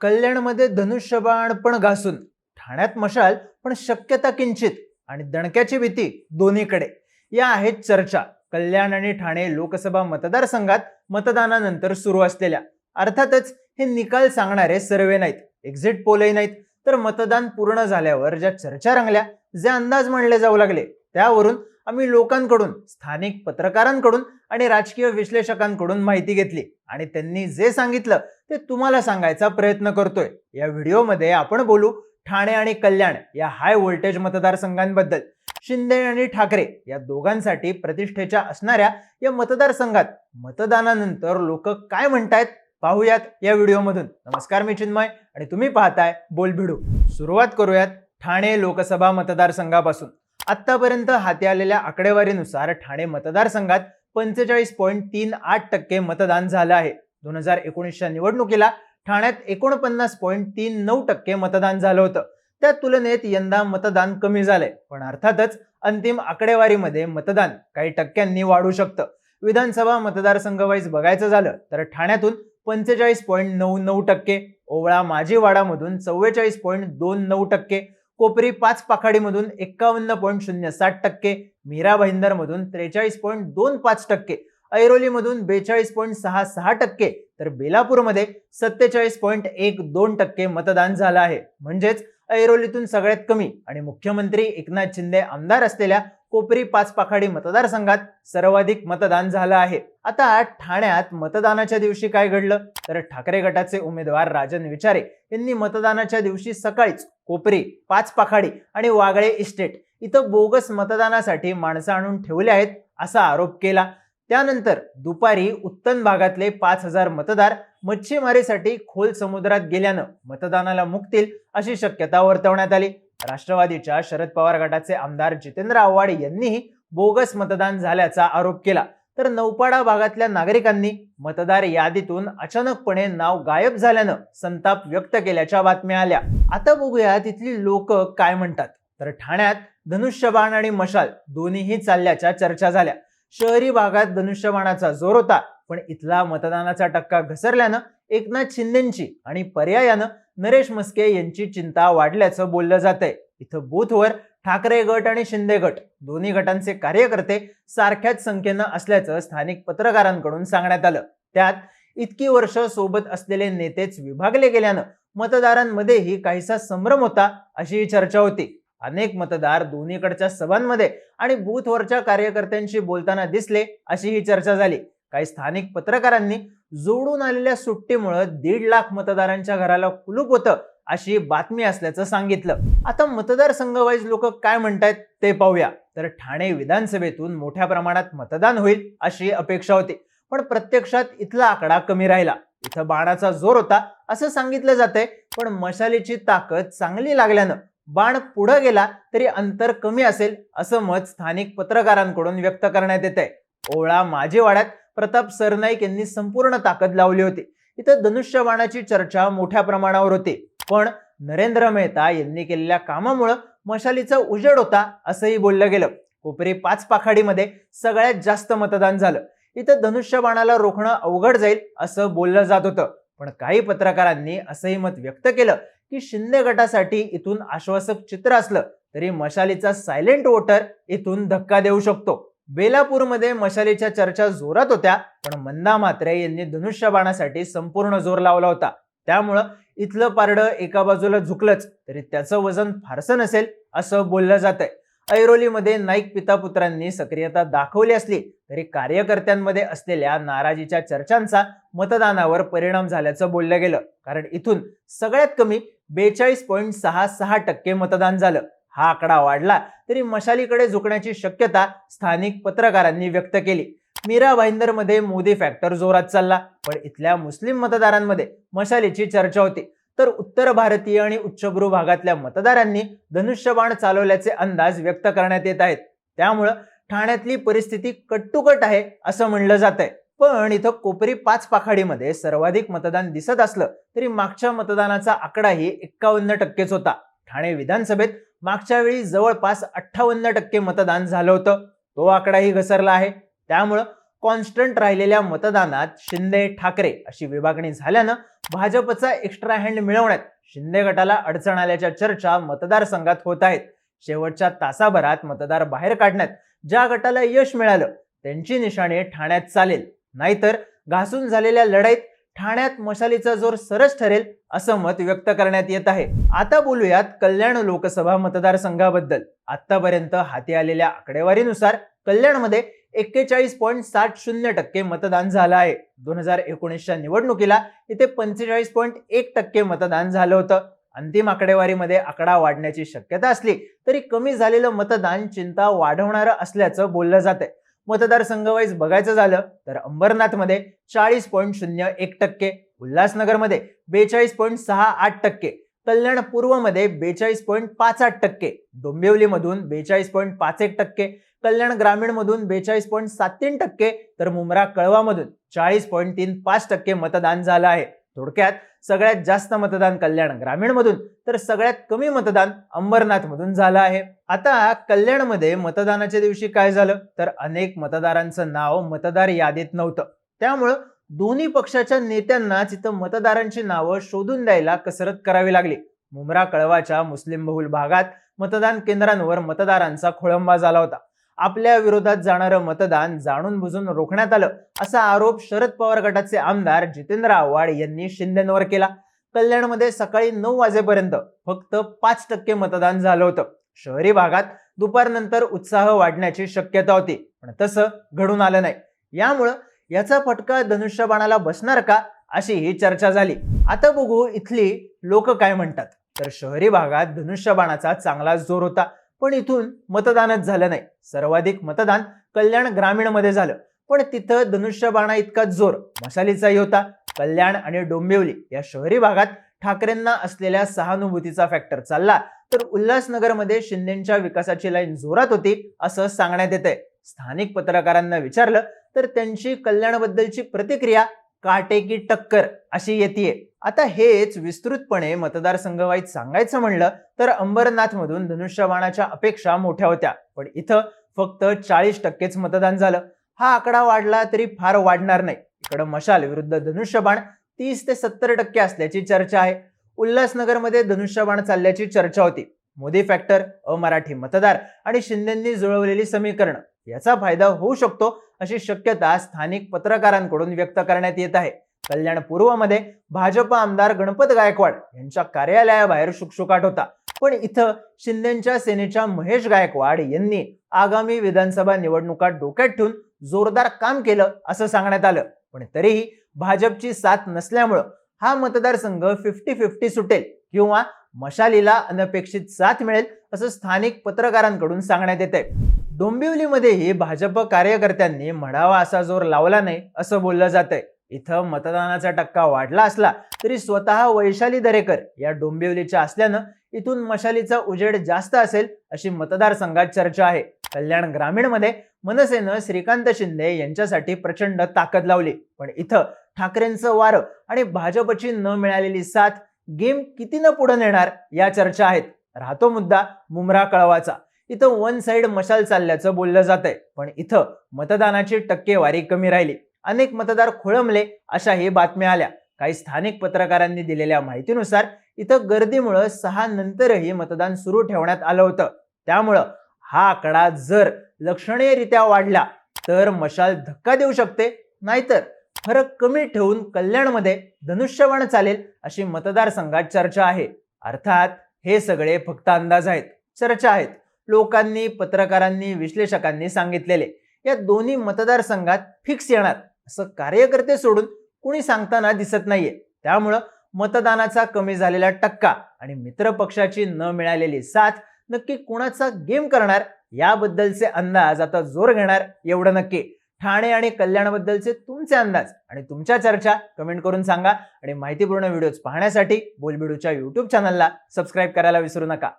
कल्याणमध्ये धनुष्यबाण पण घासून. ठाण्यात मशाल पण शक्यता किंचित. आणि दणक्याची भीती दोन्हीकडे. या आहेत चर्चा. कल्याण आणि ठाणे लोकसभा मतदारसंघात मतदानानंतर सुरू असलेल्या. अर्थातच हे निकाल सांगणारे सर्वे नाहीत एक्झिट पोलही नाहीत. तर मतदान पूर्ण झाल्यावर ज्या चर्चा रंगल्या जे अंदाज मांडले जाऊ लागले त्यावरून आम्ही लोकांकडून स्थानिक पत्रकारांकडून आणि राजकीय विश्लेषकांकडून माहिती घेतली. आणि त्यांनी जे सांगितलं ते तुम्हाला सांगायचा प्रयत्न करतोय. या व्हिडिओमध्ये आपण बोलू ठाणे आणि कल्याण या हाय व्होल्टेज मतदारसंघांबद्दल. शिंदे आणि ठाकरे या दोघांसाठी प्रतिष्ठेच्या असणाऱ्या या मतदारसंघात मतदानानंतर लोक काय म्हणतायत पाहूयात या व्हिडिओमधून. नमस्कार मी चिन्मय आणि तुम्ही पाहताय बोलभिडू. सुरुवात करूयात ठाणे लोकसभा मतदारसंघापासून. आतापर्यंत हाती आलेल्या आकडेवारीनुसार ठाणे मतदारसंघात पंचेचाळीस पॉईंट तीन आठ टक्के मतदान झालं आहे. दोन हजार एकोणीसच्या निवडणुकीला ठाण्यात एकोणपन्नास पॉईंट तीन नऊ टक्के मतदान झालं होतं. त्या तुलनेत यंदा मतदान कमी झालंय. पण अर्थातच अंतिम आकडेवारीमध्ये मतदान काही टक्क्यांनी वाढू शकतं. विधानसभा मतदारसंघवाईज बघायचं झालं तर ठाण्यातून पंचेचाळीस पॉईंट नऊ नऊ टक्के ओवळा माजीवाडामधून चव्वेचाळीस पॉईंट दोन नऊ टक्के कोपरी पाच पाखाडीमधून एक्कावन्न पॉईंट शून्य सात टक्के मीरा भाईंदरमधून त्रेचाळीस पॉईंट दोन पाच टक्के ऐरोलीमधून बेचाळीस पॉईंट सहा सहा टक्के तर बेलापूरमध्ये सत्तेचाळीस पॉईंट एक दोन टक्के मतदान झालं आहे. म्हणजेच ऐरोलीतून सगळ्यात कमी आणि मुख्यमंत्री एकनाथ शिंदे आमदार असलेल्या कोपरी पाच पाखाडी मतदारसंघात सर्वाधिक मतदान झालं आहे. आता ठाण्यात मतदानाच्या दिवशी काय घडलं? तर ठाकरे गटाचे उमेदवार राजन विचारे यांनी मतदानाच्या दिवशी सकाळीच कोपरी पाच पाखाडी आणि वागळे इस्टेट इथं बोगस मतदानासाठी माणसं आणून ठेवले आहेत असा आरोप केला. त्यानंतर दुपारी उत्तन भागातले पाच हजार मतदार मच्छीमारीसाठी खोल समुद्रात गेल्यानं मतदानाला मुकतील अशी शक्यता वर्तवण्यात आली. राष्ट्रवादीच्या शरद पवार गटाचे आमदार जितेंद्र आव्हाड यांनीही बोगस मतदान झाल्याचा आरोप केला. तर नौपाडा भागातल्या नागरिकांनी मतदार यादीतून अचानकपणे नाव गायब झाल्यानं संताप व्यक्त केल्याच्या बातम्या आल्या. आता बघूया तिथली लोक काय म्हणतात. तर ठाण्यात धनुष्यबाण आणि मशाल दोन्हीही चालल्याच्या चर्चा झाल्या. शहरी भागात धनुष्यबाणाचा जोर होता. पण इथला मतदानाचा टक्का घसरल्यानं एकनाथ शिंदेची आणि पर्यायानं नरेश मस्के यांची चिंता वाढल्याचं बोललं जातंय. इथं बूथवर ठाकरे गट आणि शिंदे गट दोन्ही गटांचे कार्यकर्ते सारख्याच संख्येनं असल्याचं स्थानिक पत्रकारांकडून सांगण्यात आलं. त्यात इतकी वर्ष सोबत असलेले नेतेच विभागले गेल्यानं मतदारांमध्येही काहीसा संभ्रम होता अशी चर्चा होती. अनेक मतदार दोन्हीकडच्या सभांमध्ये आणि बूथवरच्या कार्यकर्त्यांशी बोलताना दिसले अशी ही चर्चा झाली. काही स्थानिक पत्रकारांनी जोडून आलेल्या सुट्टीमुळे दीड लाख मतदारांच्या घराला कुलूप होतं अशी बातमी असल्याचं सांगितलं. आता मतदारसंघवाईज लोक काय म्हणतायत ते पाहूया. तर ठाणे विधानसभेतून मोठ्या प्रमाणात मतदान होईल अशी अपेक्षा होती. पण प्रत्यक्षात इथला आकडा कमी राहिला. इथं बाणाचा जोर होता असं सांगितलं जातंय. पण मशालीची ताकद चांगली लागल्यानं बाण पुढं गेला तरी अंतर कमी असेल असं मत स्थानिक पत्रकारांकडून व्यक्त करण्यात येत आहे ओळा माझेवाड्यात प्रताप सरनाईक यांनी संपूर्ण ताकद लावली होती. इथं धनुष्यबाणाची चर्चा मोठ्या प्रमाणावर होती. पण नरेंद्र मेहता यांनी केलेल्या कामामुळं मशालीचा उजेड होता असंही बोललं गेलं. कोपरी पाच पाखाडीमध्ये सगळ्यात जास्त मतदान झालं. इथं धनुष्यबाणाला रोखणं अवघड जाईल असं बोललं जात होतं. पण काही पत्रकारांनी असंही मत व्यक्त केलं की शिंदे गटासाठी इथून आश्वासक चित्र असलं तरी मशालीचा सायलेंट वोटर इथून धक्का देऊ शकतो. बेलापूरमध्ये मशालीच्या चर्चा जोरात होत्या पण मंदा मात्रे यांनी धनुष्यबाणासाठी संपूर्ण जोर लावला होता. त्यामुळं इथलं पारडं एका बाजूला झुकलंच तरी त्याचं वजन फारसं नसेल असं बोललं जात आहे ऐरोलीमध्ये नाईक पितापुत्रांनी सक्रियता दाखवली असली तरी कार्यकर्त्यांमध्ये असलेल्या नाराजीच्या चर्चांचा मतदानावर परिणाम झाल्याचं बोललं गेलं. कारण इथून सगळ्यात कमी बेचाळीस पॉईंट सहा सहा टक्के मतदान झालं. हा आकडा वाढला तरी मशालीकडे झुकण्याची शक्यता स्थानिक पत्रकारांनी व्यक्त केली. मीरा भाईंदरमध्ये मोदी फॅक्टर जोरात चालला पण इथल्या मुस्लिम मतदारांमध्ये मशालीची चर्चा होती. तर उत्तर भारतीय आणि उच्चभ्रू भागातल्या मतदारांनी धनुष्यबाण चालवल्याचे अंदाज व्यक्त करण्यात येत आहेत. त्यामुळं ठाण्यातली परिस्थिती कट्टुकट आहे असं म्हणलं जात आहे पण इथं कोपरी पाच पाखाडीमध्ये सर्वाधिक मतदान दिसत असलं तरी मागच्या मतदानाचा आकडाही एक्कावन्न टक्केच होता. ठाणे विधानसभेत मागच्या वेळी जवळपास अठ्ठावन्न टक्के मतदान झालं होतं. तो आकडाही घसरला आहे. त्यामुळं कॉन्स्टंट राहिलेल्या मतदानात शिंदे ठाकरे अशी विभागणी झाल्यानं भाजपचा एक्स्ट्रा हँड मिळवण्यात शिंदे गटाला अडचण आल्याच्या चर्चा मतदारसंघात होत आहेत. शेवटच्या तासाभरात मतदार बाहेर काढण्यात ज्या गटाला यश मिळालं त्यांची निशाणे ठाण्यात चालेल. नाहीतर घासून झालेल्या लढाईत ठाण्यात मशालीचा जोर सरस ठरेल असं मत व्यक्त करण्यात येत आहे. आता बोलूयात कल्याण लोकसभा मतदारसंघाबद्दल. आतापर्यंत हाती आलेल्या आकडेवारीनुसार कल्याणमध्ये एक्केचाळीस पॉईंट साठ शून्य टक्के मतदान झालं आहे. दोन हजार एकोणीसच्या निवडणुकीला इथे पंचेचाळीस पॉईंट एक टक्के मतदान झालं होतं. अंतिम आकडेवारीमध्ये आकडा वाढण्याची शक्यता असली तरी कमी झालेलं मतदान चिंता वाढवणारं असल्याचं बोललं जात आहे मतदारसंघवाईज बघायचं झालं तर अंबरनाथमध्ये चाळीस पॉईंट शून्य एक टक्के उल्हासनगरमध्ये बेचाळीस पॉईंट सहा आठ टक्के कल्याण पूर्वमध्ये बेचाळीस पॉईंट पाच आठ टक्के डोंबिवलीमधून बेचाळीस पॉईंट पाच एक टक्के कल्याण ग्रामीणमधून बेचाळीस पॉईंट सात तीन टक्के तर मुंब्रा कळवामधून चाळीस पॉईंट तीन पाच टक्के मतदान झालं आहे. थोडक्यात सगळ्यात जास्त मतदान कल्याण ग्रामीणमधून तर सगळ्यात कमी मतदान अंबरनाथमधून झालं आहे. आता कल्याणमध्ये मतदानाच्या दिवशी काय झालं? तर अनेक मतदारांचं नाव मतदार यादीत नव्हतं. त्यामुळं दोन्ही पक्षाच्या नेत्यांना तिथं मतदारांची नावं शोधून द्यायला कसरत करावी लागली. मुमरा कळवाच्या मुस्लिम बहुल भागात मतदान केंद्रांवर मतदारांचा खोळंबा झाला होता. आपल्या विरोधात जाणारं मतदान जाणून बुजून रोखण्यात आलं असा आरोप शरद पवार गटाचे आमदार जितेंद्र आव्हाड यांनी शिंदेंवर केला. कल्याणमध्ये सकाळी नऊ वाजेपर्यंत फक्त पाच टक्के मतदान झालं होतं. शहरी भागात दुपारनंतर उत्साह वाढण्याची शक्यता होती पण तसं घडून आलं नाही. यामुळं याचा फटका धनुष्यबाणाला बसणार का अशी ही चर्चा झाली. आता बघू इथली लोक काय म्हणतात. तर शहरी भागात धनुष्यबाणाचा चांगला जोर होता. पण इथून मतदानच झालं नाही. सर्वाधिक मतदान कल्याण ग्रामीणमध्ये झालं. पण तिथं धनुष्यबाणा इतका जोर मसालीचाही होता. कल्याण आणि डोंबिवली या शहरी भागात ठाकरेंना असलेल्या सहानुभूतीचा फॅक्टर चालला. तर उल्हासनगरमध्ये शिंदेच्या विकासाची लाईन जोरात होती असं सांगण्यात येत आहे स्थानिक पत्रकारांना विचारलं तर त्यांची कल्याणबद्दलची प्रतिक्रिया काटेकी टक्कर अशी येते आता हेच विस्तृतपणे मतदारसंघवाईत सांगायचं म्हणलं तर अंबरनाथमधून धनुष्यबाणाच्या अपेक्षा मोठ्या होत्या. पण इथं फक्त चाळीस टक्केच मतदान झालं. हा आकडा वाढला तरी फार वाढणार नाही. इकडं मशाल विरुद्ध धनुष्यबाण तीस ते सत्तर टक्के असल्याची चर्चा आहे. उल्हासनगरमध्ये धनुष्यबाण चालल्याची चर्चा होती. मोदी फॅक्टर अमराठी मतदार आणि शिंदेंनी जुळवलेली समीकरण. याचा फायदा होऊ शकतो अशी शक्यता स्थानिक पत्रकारांकडून व्यक्त करण्यात येत आहे. कल्याण पूर्वमध्ये भाजप आमदार गणपत गायकवाड यांच्या कार्यालयाबाहेर शुकशुकाट होता. पण इथं शिंदेच्या सेनेच्या महेश गायकवाड यांनी आगामी विधानसभा निवडणुका डोक्यात ठेवून जोरदार काम केलं असं सांगण्यात आलं. पण तरीही भाजपची साथ नसल्यामुळं हा मतदारसंघ फिफ्टी फिफ्टी सुटेल किंवा मशालीला अनपेक्षित साथ मिळेल असं स्थानिक पत्रकारांकडून सांगण्यात येत आहे डोंबिवलीमध्येही भाजप कार्यकर्त्यांनी म्हणावा असा जोर लावला नाही असं बोललं जात आहे इथं मतदानाचा टक्का वाढला असला तरी स्वतः वैशाली दरेकर या डोंबिवलीच्या असल्यानं इथून मशालीचा उजेड जास्त असेल अशी मतदारसंघात चर्चा आहे. कल्याण ग्रामीणमध्ये मनसेनं श्रीकांत शिंदे यांच्यासाठी प्रचंड ताकद लावली. पण इथं ठाकरेंचं वारं आणि भाजपची न मिळालेली साथ गेम कितीनं पुढे नेणार या चर्चा आहेत. राहतो मुद्दा मुमरा कळवाचा. इथं वन साइड मशाल चालल्याचं बोललं जात आहे पण इथं मतदानाची टक्केवारी कमी राहिली. अनेक मतदार खोळंबले अशा हे बातम्या आल्या. काही स्थानिक पत्रकारांनी दिलेल्या माहितीनुसार इथं गर्दीमुळं सहा नंतरही मतदान सुरू ठेवण्यात आलं होतं. त्यामुळं हा आकडा जर लक्षणीयरित्या वाढला तर मशाल धक्का देऊ शकते. नाहीतर फरक कमी ठेवून कल्याणमध्ये धनुष्यबाण चालेल अशी मतदारसंघात चर्चा आहे. अर्थात हे सगळे फक्त अंदाज आहेत चर्चा आहेत लोकांनी पत्रकारांनी विश्लेषकांनी सांगितलेले. या दोन्ही मतदारसंघात फिक्स येणार. असं कार्यकर्ते सोडून कुणी सांगताना दिसत नाहीये. त्यामुळं मतदानाचा कमी झालेला टक्का आणि मित्र पक्षाची न मिळालेली साथ नक्की कुणाचा गेम करणार याबद्दलचे अंदाज आता जोर घेणार एवढं नक्की. ठाणे आणि कल्याणबद्दलचे तुमचे अंदाज आणि तुमच्या चर्चा कमेंट करून सांगा आणि माहितीपूर्ण व्हिडिओज पाहण्यासाठी बोलबिडूच्या युट्यूब चॅनलला सबस्क्राईब करायला विसरू नका.